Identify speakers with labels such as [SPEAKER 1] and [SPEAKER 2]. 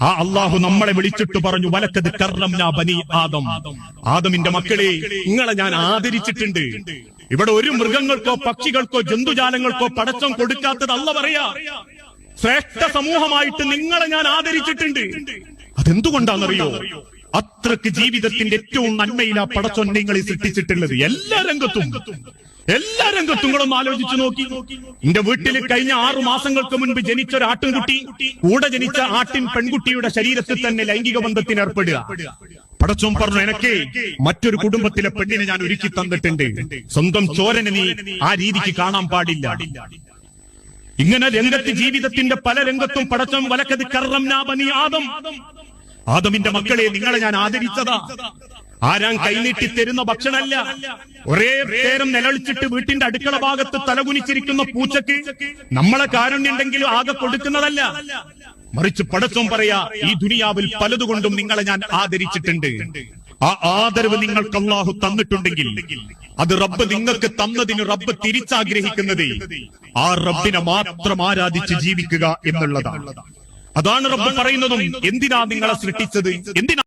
[SPEAKER 1] ആ അള്ളാഹു നമ്മളെ വിളിച്ചിട്ട് പറഞ്ഞു വലക്കത് കർണം ബനി ആദം. ആദമിന്റെ മക്കളെ നിങ്ങളെ ഞാൻ ആദരിച്ചിട്ടുണ്ട്. ഇവിടെ ഒരു മൃഗങ്ങൾക്കോ പക്ഷികൾക്കോ ജന്തുജാലങ്ങൾക്കോ പടച്ചം കൊടുക്കാത്തത് അല്ല പറയാ. ശ്രേഷ്ഠ സമൂഹമായിട്ട് നിങ്ങളെ ഞാൻ ആദരിച്ചിട്ടുണ്ട്. അതെന്തുകൊണ്ടാണെന്നറിയോ? അത്രയ്ക്ക് ജീവിതത്തിന്റെ ഏറ്റവും നന്മയിലാ പടച്ചോൻ നിങ്ങളെ സൃഷ്ടിച്ചിട്ടുള്ളത് എല്ലാ രംഗത്തും. എല്ലാ രംഗത്തും കൂടെ ആലോചിച്ചു നോക്കി. എന്റെ വീട്ടിൽ കഴിഞ്ഞ ആറു മാസങ്ങൾക്ക് മുൻപ് ജനിച്ച ഒരു ആട്ടിൻകുട്ടി കൂടെ ജനിച്ച ആട്ടിൻ പെൺകുട്ടിയുടെ ശരീരത്തിൽ തന്നെ ലൈംഗിക ബന്ധത്തിന് ഏർപ്പെടുക. പടച്ചോൻ പറഞ്ഞു എനിക്ക് മറ്റൊരു കുടുംബത്തിലെ പെണ്ണിനെ ഞാൻ ഒരുക്കി തന്നിട്ടുണ്ട്. സ്വന്തം ചോരനെ നീ ആ രീതിക്ക് കാണാൻ പാടില്ല. ഇങ്ങനെ രംഗത്ത് ജീവിതത്തിന്റെ പല രംഗത്തും പടച്ചം വലക്കത് കർറം ആദം. ആദമിന്റെ മക്കളെ നിങ്ങളെ ഞാൻ ആദരിച്ചതാ. ആരാൻ കൈനീട്ടി തരുന്ന ഭക്ഷണമല്ല. ഒരേ നേരം നിലവിളിച്ചിട്ട് വീട്ടിന്റെ അടുക്കള ഭാഗത്ത് തലകുനിച്ചിരിക്കുന്ന പൂച്ചക്ക് നമ്മളെ കാരുണ്യുണ്ടെങ്കിലും ആകെ കൊടുക്കുന്നതല്ല. മറിച്ച് പടച്ചും പറയാ ഈ ദുനിയാവിൽ പലതുകൊണ്ടും നിങ്ങളെ ഞാൻ ആദരിച്ചിട്ടുണ്ട്. ആ ആദരവ് നിങ്ങൾക്ക് അള്ളാഹു തന്നിട്ടുണ്ടെങ്കിൽ അത് റബ്ബ് നിങ്ങൾക്ക് തന്നതിന് റബ്ബ് തിരിച്ചാഗ്രഹിക്കുന്നത്. ആ റബ്ബിനെ മാത്രം ആരാധിച്ച് ജീവിക്കുക എന്നുള്ളതാണ്. അതാണ് റബ്ബ് പറയുന്നതും എന്തിനാ നിങ്ങളെ സൃഷ്ടിച്ചത്? എന്തിനാ